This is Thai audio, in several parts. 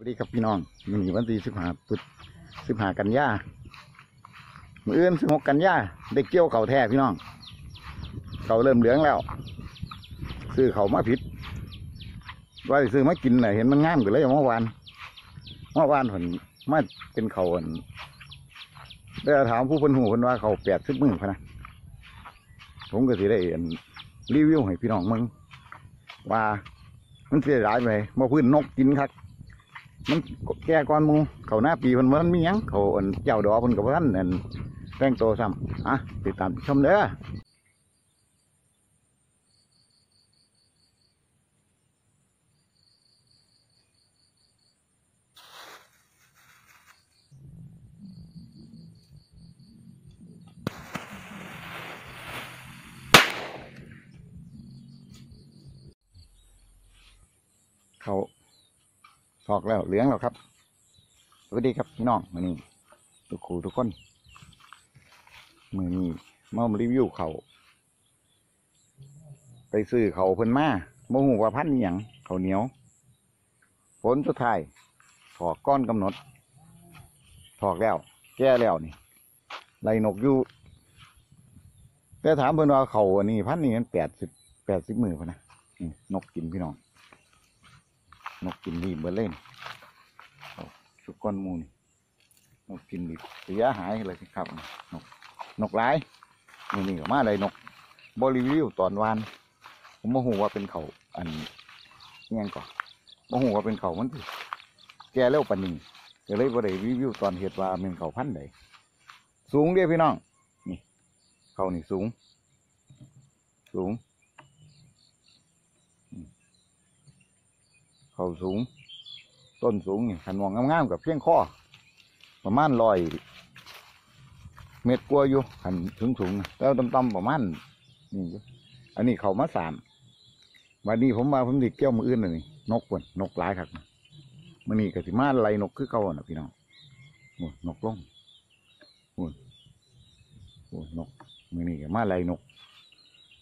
สวัสดีครับพี่น้องวันนี้วันที่สิบห้าปุดสิบห้ากันยามืออื่นสิบหกกันยาได้เกี่ยวเขาแท้พี่น้อง เขาเริ่มเหลืองแล้วซื้อเขามาผิด ว่าซื้อมากินน่ะเห็นมันงามกันเลยเมื่อวานเมื่อวานผมมาเป็นเขาได้ถามผู้เพิ่นหูเพิ่นว่าเขาแปดสิบมือพะนะผมก็สิได้อันรีวิวให้พี่น้องมึงว่ามันเสียดายไปมาพื้นนกกินครับ มันแก่ก่อนหมูเขาหน้าปีมันมันมีหยังเขาอันเจ้าดอกมันกับท่านอันแป้งโตซ้ำอะติดตามชมเด้อเขา ทอกแล้วเหลืองแล้วครับสวัสดีครับพี่น้องมือนี้ทุกครูทุกคนมือนี้มารีวิวเขาไปซื้อเขาเพิ่นมาโมหูว่าพันนี่หยังเขาเหนียวผลสุดท้ายถอกก้อนกำหนดถอกแล้ว แก้แล้วนี่ไล่นกอยู่แต่ถามเพิ่นว่าเขาอันนี้พันนี่มันแปดสิบแปดสิบมือพนะนกกินพี่น้อง นกกินดีเบอร์เล่นสุกอนมูนนกกินดีเสียหายเลยครับ นกนกหลายนี่นี่ก็มาเลยนกบริวิวตอนวานผมโมโหว่าเป็นเขาอันเงี้ยงก่อนโมโหว่าเป็นเขามันแกเร็วปานนี้ก็เลยบรีวิวตอนเหตุว่าเป็นเขาพันธุ์ใดสูงเด้พี่น้องนี่เขานี่สูง สูง เขาสูง ต้นสูงนี่ขันมองงามๆกับเพียงข้อประมาณลอยเม็ดกลัวอยู่ขันถึงสูงแล้วต่ำๆประมาณนี่อันนี้เขามาสามวันนี้ผมมาผมดิเกี่ยวมืออื่นเลยนี่นกก่นนกหลายครับมันนี่ก็สิมาไล่นกคือเก่าน่ะพี่น้องโอ้นกลงโอ้โอ้นกมือนี่กมาไล่นก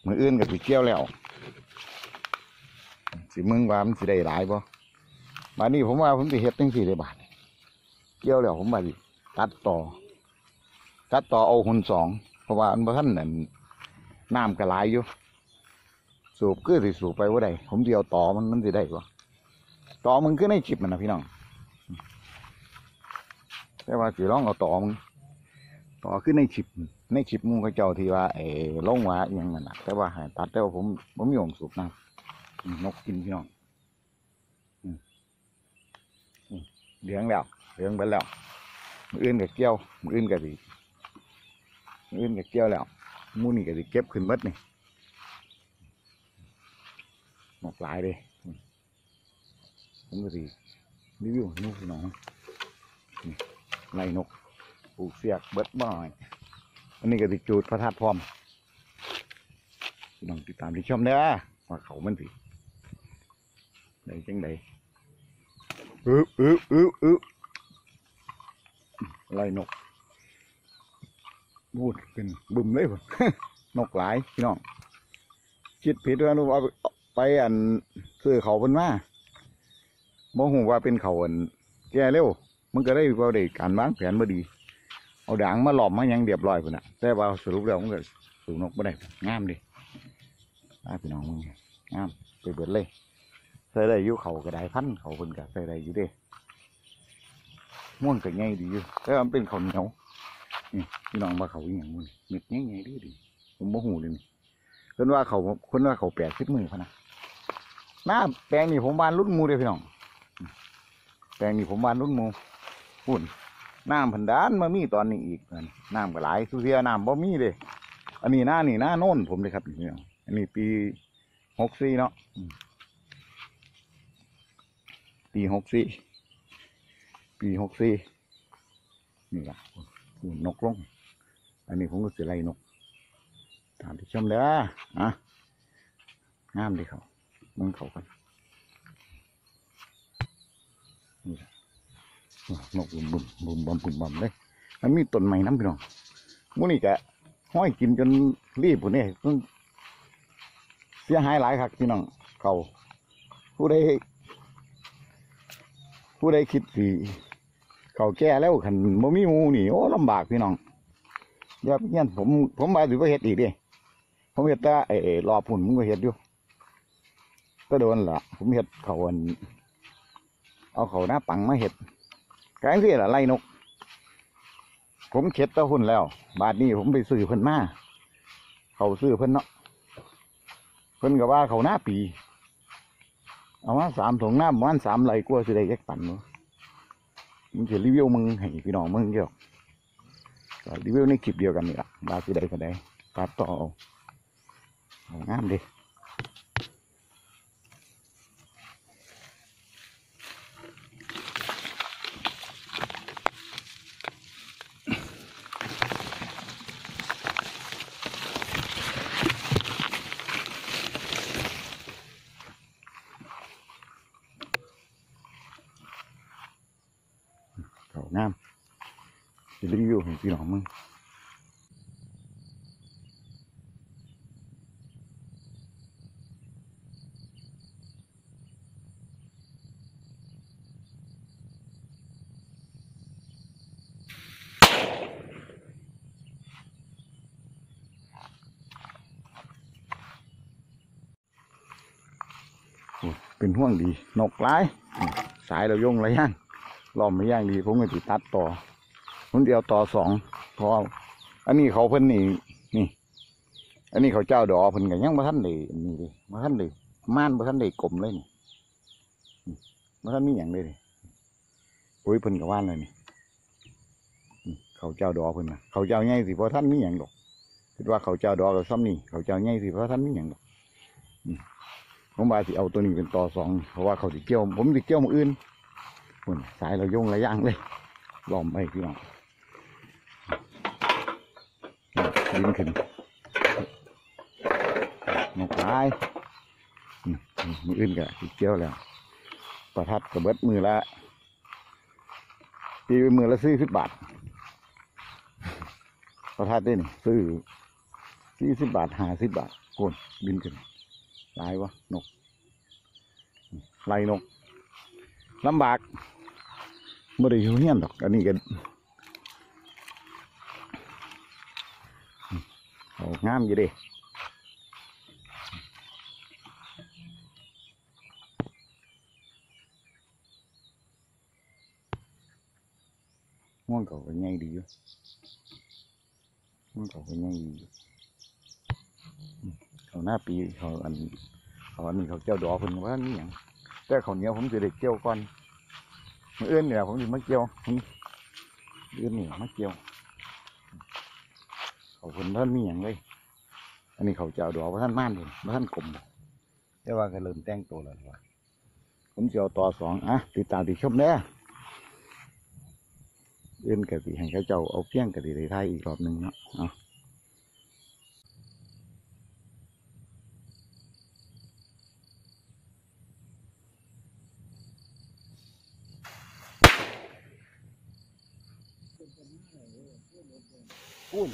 มืออื่นก็สิเกี่ยวแล้ว สิมึงว่ามันสิได้หลายบ่บาดนี้ผมว่าผมสิเฮ็ดจังสี่ได้บาทเกี่ยวแล้วผมว่าสิตัดต่อ ตัดต่อเอาหุ่นสองเพราะว่าอันบ่ทันนั่นน้ำก็หลายอยู่ สูบคือสิสูบไปว่าได้ผมสิเดียวต่อมันมันสิได้บ่ต่อมันคือในคลิปมันนะพี่น้องแต่ว่าสิลองเอาต่อมึงต่อคือในคลิปในคลิปมึงเขาเจ้าที่ว่าเออลงว่าอหยังนั่นนะแต่ว่าหตัดแต่ว่าผมผมม่ยอมสูบน้ำอืม นกกินพี่น้องเหลืองแล้วเหลืองไปแล้วมืออื่นกับเกี้ยวมืออื่นกับดีมืออื่นกับเกี้ยวแล้วมูนี่กับดีเก็บขึ้นเบิดนี่นกหลายเลยอืมผมก็ดีรีวิวให้นกพี่น้องไล่นกปลูกเสียกเบิดบ่อยอันนี้ก็ดีจูดพระธาตุพร้อมน้องติดตามที่ชมเด้อว่าเขามันสิ ได้จังไดอึบอึบอึบอึบไล่นกบูดเป็นบึมเลยพุ่นนกหลายพี่น้องคิดผิดว่านูเอาไปอันซื้อเขาเพิ่นมาโมหูว่าเป็นเขาอันแก่เร็วมันก็ได้ว่าได้การวางแผนบ่ดี เอาด่างมาหลอมมาหยังเรียบร้อยพุ่นน่ะ แต่ว่าสรุปแล้วมันก็สูนกบ่ได้งามดิอ่าพี่น้องมึงงามไปเบิดเลย ใส่ได้อยู่เขาก็ได้พันเขาเพิ่นก็ใส่ได้อยู่เด้ม่วนก็ใหญ่ดีอยู่แต่มันเป็นเขาเหนียวนี่พี่น้องว่าเขาอหย่างมันเม็ดใหญ่ๆดีดีผมบ่หูเลยนี่เพิ่นว่าเขาเพิ่นว่าเขาแปดสิบมือพะนะหน้าแปลงนี่ผมบานรุ่นมูเด้อพี่น้องแปลงนี่ผมบานรุ่นมูหุ่นน้ำพันดานมามีตอนนี้อีกหนน้ำก็หลายสุเทียน้ำบ่มีเลยอันนี้หน้านี่หน้าโน่นผมเลยครับพี่น้องอันนี้ปีหกสี่เนาะ ปีหกสี่ปีหกสี่นี่ละหุ่นนกลง อันนี้ผมก็เสียไรนก ตามที่ชมเลยอะงามดีเขามันเขากันนี่ล่ะนกบุ่มบุ่มบุ่มบอมบุ่มบอมเลยมันมีต้นไม้น้ำพี่น้องมูนี่กะห้อยกินจนรีบปุ่นนี่เพิ่งเสียหายหลายครับพี่น้องเขาผู้ใด ผู้ใดคิดสิเขาแก่แล้วคันบ่มีหมูนี่โอ้ลำบากพี่น้องอย่าไปเงี้ยผมผมมาสิบ่เฮ็ดอีกเดิผมเฮ็ดต่ไอ้ไอ้รอบพุ่นผมก็เฮ็ดอยู่ก็โดนละผมเฮ็ดเขาอันเอาเขาหน้าปังมาเฮ็ดกลางที่ละไล่นก ผมเข็ดตะหุ่นแล้ว บาทนี้ผมไปซื้อเพิ่นมาเขาซื้อเพิ่นเนาะเพิ่นก็ว่าเขาหน้าปี เอามาสามถุงน้ำมันสามไหลกลัวสิได้แยกปันมั้งมึงจะรีวิวมึงให้พี่น้องมึงเกี่ยวรีวิวในคลิปเดียวกันนี่แหละบาสิได้ก็ได้ตัดต่อเอางามดิเขางามจะ รีวิวให้พี่น้องมึงเป็นห่วงดี นกหลาย สายเรายงไรย่างล้อมไม่ย่างดี ผมก็ติตัดต่อ ผมเดียวต่อสองพออันนี้เขาเพิ่นนี่นี่ อันนี้เขาเจ้าดอกเพิ่นก็ยังบ่ทันได้นี่เลยบ่ทันได้ม่านบ่ทันได้กลมเลยนี่นี่บ่ทันมีหยังเลยนี่ปุ๋ยเพิ่นก็ว่านเลยนี่เขาเจ้าดอกเพิ่นนะเขาเจ้าใหญ่สิบ่ทันมีหยังดอกคิดว่าเขาเจ้าดอกก็ซ้ำนี่เขาเจ้าใหญ่สิบ่ทันมีหยังดอกอืมผมว่าสิเอาตัวนี้เป็นต่อสองเพราะว่าเขาสิเกี่ยว ผมสิเกี่ยวมื้ออื่นพ่นสายเราโยงระย่างเลย ลอมไปพี่น้อง นี่ดึงขึ้นนกหลายอืมอืออื่นก็สิเกี่ยวแล้ว ประทัดกระเบิดมือละตีไปมือละซื้อสิบบาท ประทัดได้นี่ซื้อสี่สิบบาทห้าสิบบาทโกนบินขึ้นหลายวะนกไล่นกลำบากไม่ได้อยู่เฮี้ยนดอก อันนี้กันโอ้ งามอยู่เดิม่วงเขาก็ง่ายดีอยู่ม่วงเขาก็ง่ายดีอยู่อืมเขาหน้าปีเขาอันเขาอันนี้เขาเจ้าดอกเพิ่นว่านี่หยังแต่เขาวเหนี้ยวผมจะได้เกี่ยวก่อนมื้ออื่นเนี่ยผมจะมาเกี่ยวอืมมื้ออื่นเนี่ยมาเกี่ยว เขาเพิ่นท่านมีอยังเลย อันนี้เขาเจ้าดอกว่าท่านม่านเลยว่ท่านกลมแต่ว่าก็เริ่มแต่งตัวแล้วล่ะผมจะเอาต่อสองอะติดตามติดชมเด้อเอื่นกะติให้เขาเจ้าเอาเพี้ยงกะติไทยอีกรอบหนึ่งเนาะ cunho.